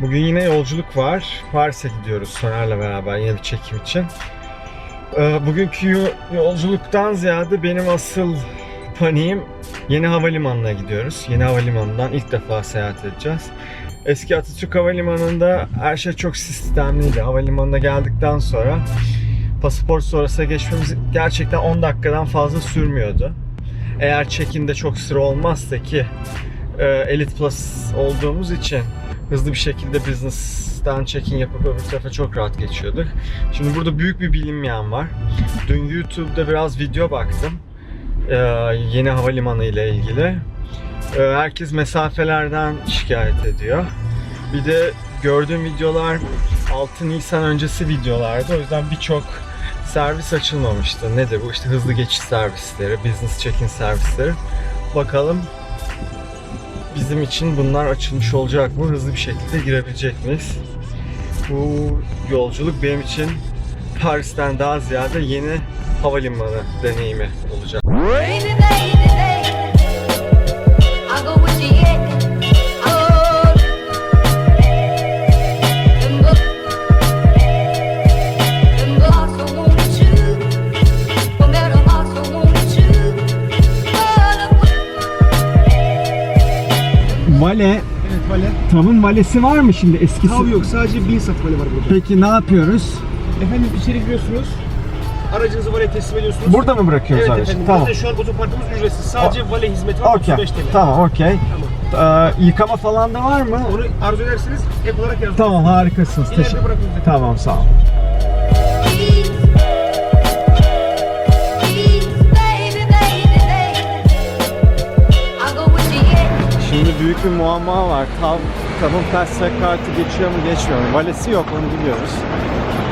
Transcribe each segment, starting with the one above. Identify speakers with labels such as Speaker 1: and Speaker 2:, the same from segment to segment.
Speaker 1: Bugün yine yolculuk var. Paris'e gidiyoruz Soner'le beraber yine bir çekim için. Ee, Bugünkü yo- yolculuktan ziyade benim asıl paniğim yeni havalimanına gidiyoruz. Yeni havalimanından ilk defa seyahat edeceğiz. Eski Atatürk Havalimanı'nda her şey çok sistemliydi. Havalimanına geldikten sonra pasaport sonrasına geçmemiz gerçekten 10 dakikadan fazla sürmüyordu. Eğer check-in'de çok sıra olmazsa ki e, Elite Plus olduğumuz için hızlı bir şekilde business'tan check-in yapıp öbür tarafa çok rahat geçiyorduk. Şimdi burada büyük bir bilinmeyen var. Dün YouTube'da biraz video baktım. e, yeni havalimanı ile ilgili. E, herkes mesafelerden şikayet ediyor. Bir de gördüğüm videolar 6 Nisan öncesi videolardı. O yüzden birçok servis açılmamıştı. Nedir bu? İşte hızlı geçiş servisleri, business check-in servisleri. Bakalım bizim için bunlar açılmış olacak mı? Hızlı bir şekilde girebilecek miyiz? Bu yolculuk benim için Paris'ten daha ziyade yeni havalimanı deneyimi olacak.
Speaker 2: Vale. tamın valesi var mı şimdi eskisi?
Speaker 3: Tav yok sadece bin saf vale var burada.
Speaker 2: Peki ne yapıyoruz?
Speaker 3: Efendim içeri giriyorsunuz. Aracınızı valeye teslim ediyorsunuz.
Speaker 1: Burada mı bırakıyoruz
Speaker 3: Evet
Speaker 1: aracı?
Speaker 3: efendim.
Speaker 1: Tamam.
Speaker 3: Burada şu an otoparkımız ücretsiz. Sadece vale hizmeti var
Speaker 1: Okey.
Speaker 3: 35 TL.
Speaker 1: Tamam, okey. Ee, yıkama falan da var mı?
Speaker 3: Onu arzu ederseniz ek olarak yazın.
Speaker 1: Tamam, harikasınız.
Speaker 3: İleride
Speaker 1: Teşekkür. Tamam, sağ ol. Büyük bir muamma var. Tav, tavın taslak kartı geçiyor mu geçmiyor mu? Valesi yok onu biliyoruz.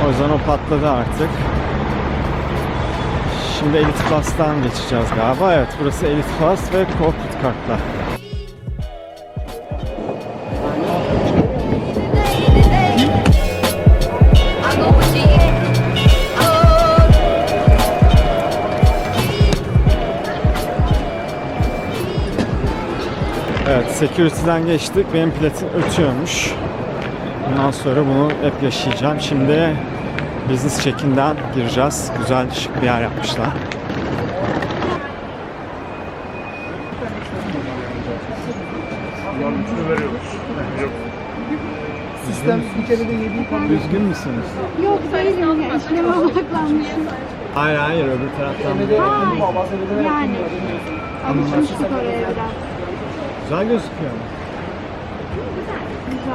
Speaker 1: O yüzden o patladı artık. Şimdi Elite Plus'tan geçeceğiz galiba. Evet burası Elite Plus ve Corporate kartlar. Security'den geçtik. Benim platin ötüyormuş. Bundan sonra bunu hep yaşayacağım. Şimdi business check-in'den gireceğiz. Güzel şık bir yer yapmışlar.
Speaker 3: Sistem bir kere de yediği kaldı.
Speaker 1: Düzgün müsünüz?
Speaker 4: Yok değilim yani. İşleme odaklanmışım.
Speaker 1: Hayır hayır öbür taraftan.
Speaker 4: Hayır. Yani. Alışmıştık oraya biraz.
Speaker 1: Güzel gözüküyor ama.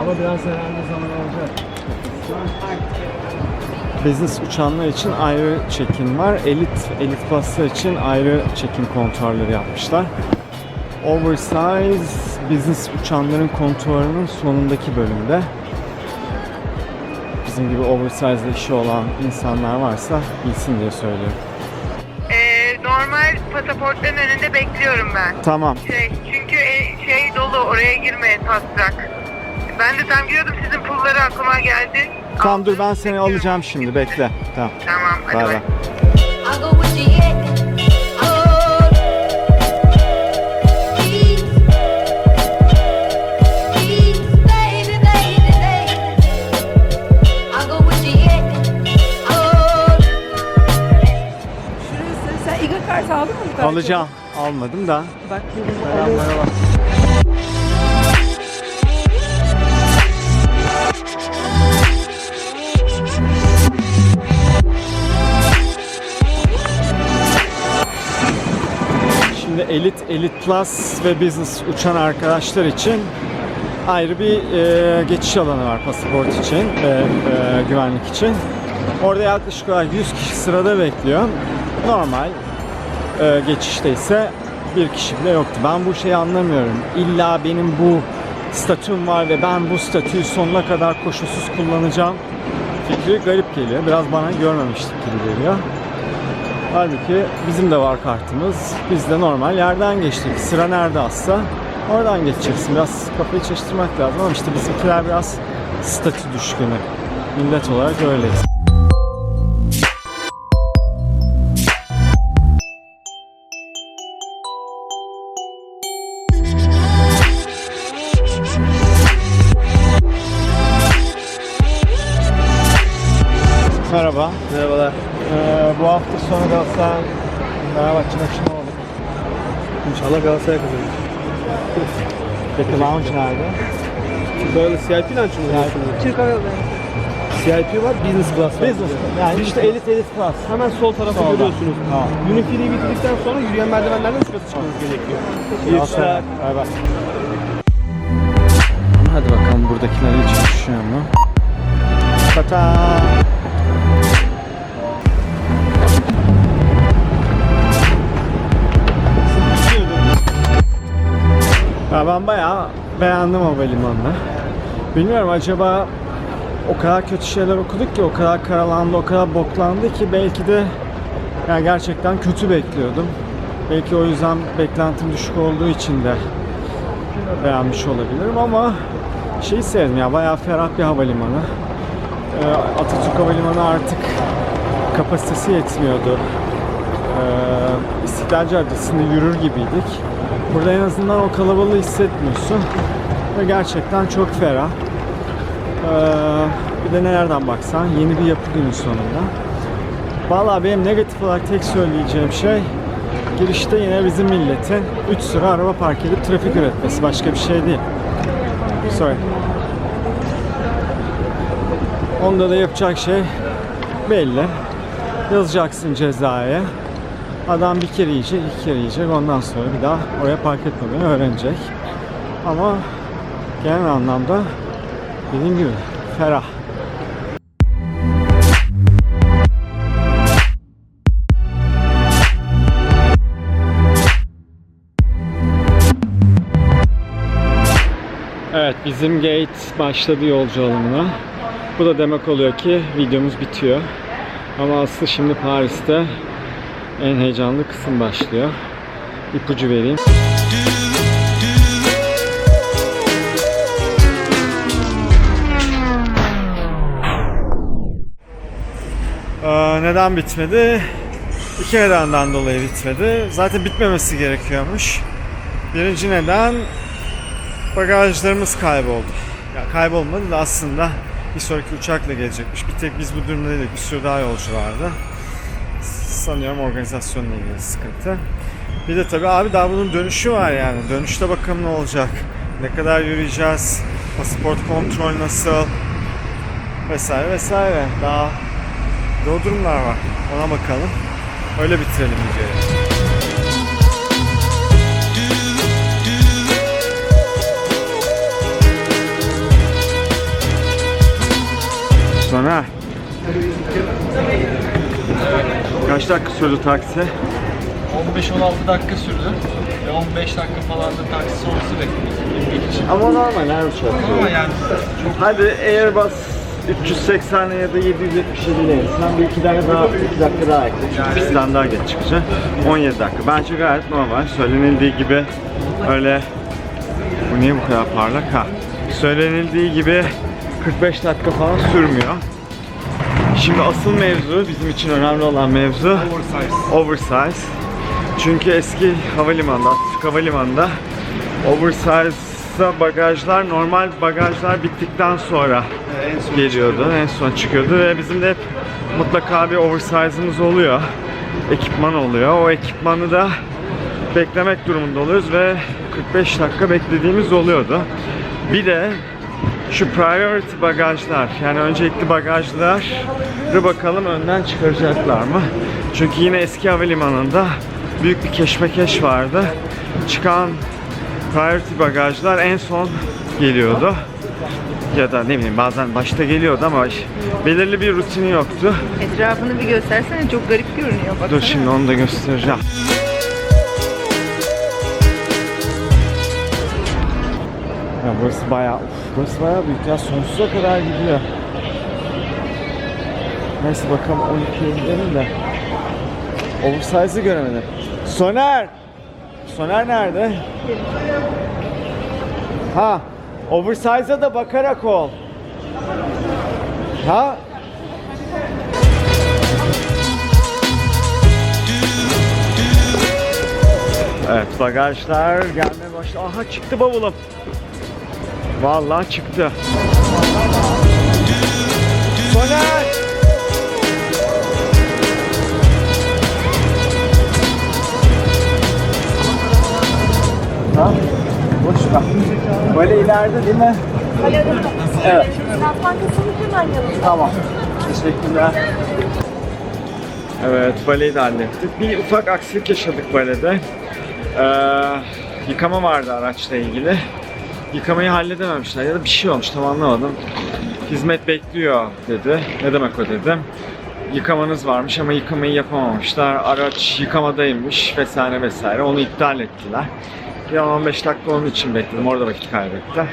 Speaker 1: Ama biraz herhalde zaman alacak. Business uçanlar için ayrı check-in var. Elite, Elite Plus'lar için ayrı check-in kontrolleri yapmışlar. Oversize business uçanların kontrolünün sonundaki bölümde. Bizim gibi oversize işi olan insanlar varsa bilsin diye söylüyorum.
Speaker 5: Ee, normal pasaportların önünde bekliyorum ben.
Speaker 1: Tamam.
Speaker 5: Şey, çünkü e, şey dolu oraya girmeye taslak. Ben de tam giriyordum sizin pulları aklıma geldi.
Speaker 1: Tamam dur ben seni alacağım şimdi bekle. Tamam.
Speaker 5: Tamam hadi
Speaker 1: Bay
Speaker 5: bay.
Speaker 1: bay.
Speaker 6: I go with you, yeah.
Speaker 1: Alacağım. Almadım da.
Speaker 7: Bak
Speaker 1: Selam merhaba. Şimdi Elite, Elite Plus ve Business uçan arkadaşlar için ayrı bir e, geçiş alanı var pasaport için ve e, güvenlik için. Orada yaklaşık olarak 100 kişi sırada bekliyor. Normal e, geçişte ise bir kişi bile yoktu. Ben bu şeyi anlamıyorum. İlla benim bu statüm var ve ben bu statüyü sonuna kadar koşulsuz kullanacağım fikri garip geliyor. Biraz bana görmemiştik gibi geliyor. Halbuki bizim de var kartımız. Biz de normal yerden geçtik. Sıra nerede azsa oradan geçeceksin. Biraz kafayı çalıştırmak lazım ama işte bizimkiler biraz statü düşkünü. millet olarak öyleyiz. Merhaba.
Speaker 3: Merhabalar.
Speaker 1: Ee, bu hafta sonu Galatasaray Fenerbahçe maçı ne olur?
Speaker 3: İnşallah Galatasaray kazanır.
Speaker 1: Peki lounge nerede?
Speaker 3: Böyle CIP lunch mı diyorsunuz?
Speaker 7: Türk Hava Yolları.
Speaker 3: CIP var, business class var.
Speaker 1: Business. Yani işte elit elit class.
Speaker 3: Hemen sol tarafı
Speaker 1: Solda.
Speaker 3: görüyorsunuz.
Speaker 1: Tamam.
Speaker 3: Unifil'i bitirdikten sonra yürüyen merdivenlerden üst kata çıkmanız gerekiyor.
Speaker 1: Galatasaray. Bay bay. Hadi bakalım buradakiler iyi çalışıyor mu? Tata. Ya ben bayağı beğendim havalimanını. Bilmiyorum acaba o kadar kötü şeyler okuduk ki, o kadar karalandı, o kadar boklandı ki belki de yani gerçekten kötü bekliyordum. Belki o yüzden beklentim düşük olduğu için de beğenmiş olabilirim ama şeyi sevdim ya bayağı ferah bir havalimanı. Ee, Atatürk Havalimanı artık kapasitesi yetmiyordu. Ee, İstiklal Caddesi'nde yürür gibiydik. Burada en azından o kalabalığı hissetmiyorsun. Ve gerçekten çok ferah. Ee, bir de nereden baksan yeni bir yapı günün sonunda. Vallahi benim negatif olarak tek söyleyeceğim şey girişte yine bizim milletin 3 sıra araba park edip trafik üretmesi. Başka bir şey değil. Sorry. Onda da yapacak şey belli. Yazacaksın cezaya. Adam bir kere yiyecek, iki kere yiyecek. Ondan sonra bir daha oraya park etmemeyi öğrenecek. Ama genel anlamda dediğim gibi ferah. Evet bizim gate başladı yolcu alımına. Bu da demek oluyor ki videomuz bitiyor. Ama aslı şimdi Paris'te en heyecanlı kısım başlıyor. İpucu vereyim. Ee, neden bitmedi? İki nedenden dolayı bitmedi. Zaten bitmemesi gerekiyormuş. Birinci neden bagajlarımız kayboldu. Ya kaybolmadı da aslında bir sonraki uçakla gelecekmiş. Bir tek biz bu durumda değildik. Bir sürü daha yolcu vardı. Sanıyorum organizasyonla ilgili sıkıntı. Bir de tabii abi daha bunun dönüşü var yani. Dönüşte bakalım ne olacak. Ne kadar yürüyeceğiz? Pasaport kontrol nasıl? Vesaire vesaire. Daha da o durumlar var. Ona bakalım. Öyle bitirelim videoyu. Sonra Kaç dakika sürdü taksi?
Speaker 2: 15-16 dakika sürdü. Ve 15 dakika falan da taksi sonrası bekledik.
Speaker 1: Ama normal her uçak.
Speaker 2: Ama yani
Speaker 1: Hadi Airbus 380 ya da 777 ile insan bir iki dakika daha, iki dakika daha ekle. Çünkü pistten daha geç çıkacak. 17 dakika. Bence gayet normal. Söylenildiği gibi öyle... Bu niye bu kadar parlak? Ha. Söylenildiği gibi 45 dakika falan sürmüyor. Şimdi asıl mevzu, bizim için önemli olan mevzu oversize. Oversize. Çünkü eski havalimanında, Atatürk Havalimanı'nda oversize'da bagajlar, normal bagajlar bittikten sonra geliyordu. En son çıkıyordu ve bizim de hep mutlaka bir oversize'ımız oluyor. Ekipman oluyor. O ekipmanı da beklemek durumunda oluyoruz ve 45 dakika beklediğimiz oluyordu. Bir de şu priority bagajlar yani öncelikli bagajları bakalım önden çıkaracaklar mı? Çünkü yine eski havalimanında büyük bir keşmekeş vardı. Çıkan priority bagajlar en son geliyordu. Ya da ne bileyim bazen başta geliyordu ama belirli bir rutini yoktu.
Speaker 7: Etrafını bir göstersene çok garip görünüyor bak.
Speaker 1: Dur şimdi onu da göstereceğim. Ya burası bayağı, burası bayağı büyük ya sonsuza kadar gidiyor. Neyse bakalım 12'ye gidelim de. Oversize'ı göremedim. Soner! Soner nerede? Ha, oversize'a da bakarak ol. Ha? Evet bagajlar gelmeye başladı. Aha çıktı bavulum. Vallahi çıktı. Soner! Ha? Boş ver. Böyle ileride değil mi? Evet. Tamam. Teşekkürler. Evet, baleyi de hallettik. Bir ufak aksilik yaşadık balede. Ee, yıkama vardı araçla ilgili. Yıkamayı halledememişler ya da bir şey olmuş tam anlamadım. Hizmet bekliyor dedi. Ne demek o dedim. Yıkamanız varmış ama yıkamayı yapamamışlar. Araç yıkamadaymış vesaire vesaire. Onu iptal ettiler. Bir 15 dakika onun için bekledim. Orada vakit kaybetti.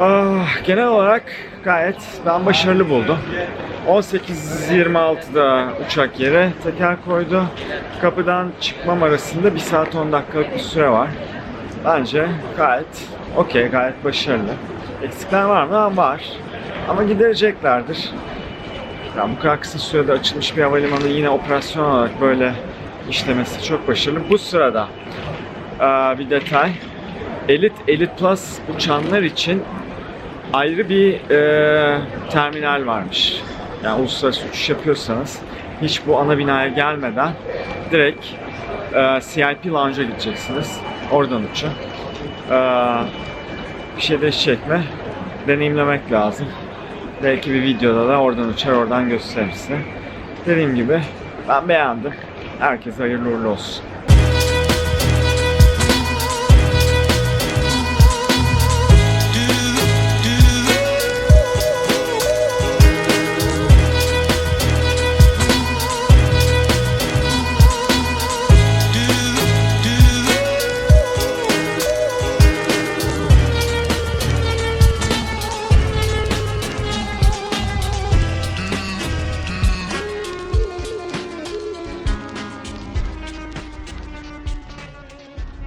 Speaker 1: Ah, genel olarak gayet ben başarılı buldum. 18.26'da uçak yere teker koydu. Kapıdan çıkmam arasında 1 saat 10 dakikalık bir süre var. Bence gayet okey, gayet başarılı. Eksikler var mı? Var. Ama gidereceklerdir. Yani bu kadar kısa sürede açılmış bir havalimanı yine operasyon olarak böyle işlemesi çok başarılı. Bu sırada aa, bir detay. Elite, Elite Plus uçanlar için ayrı bir e, terminal varmış. Yani uluslararası uçuş yapıyorsanız hiç bu ana binaya gelmeden direkt e, CIP Lounge'a gideceksiniz. Oradan uçun. E, bir şey değişecek mi? Deneyimlemek lazım. Belki bir videoda da oradan uçar, oradan gösterir size. Dediğim gibi ben beğendim. Herkese hayırlı uğurlu olsun.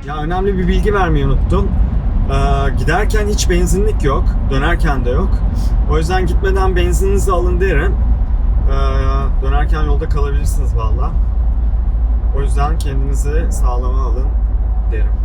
Speaker 1: Ya önemli bir bilgi vermeyi unuttum. Ee, giderken hiç benzinlik yok. Dönerken de yok. O yüzden gitmeden benzininizi alın derim. Ee, dönerken yolda kalabilirsiniz valla. O yüzden kendinizi sağlama alın derim.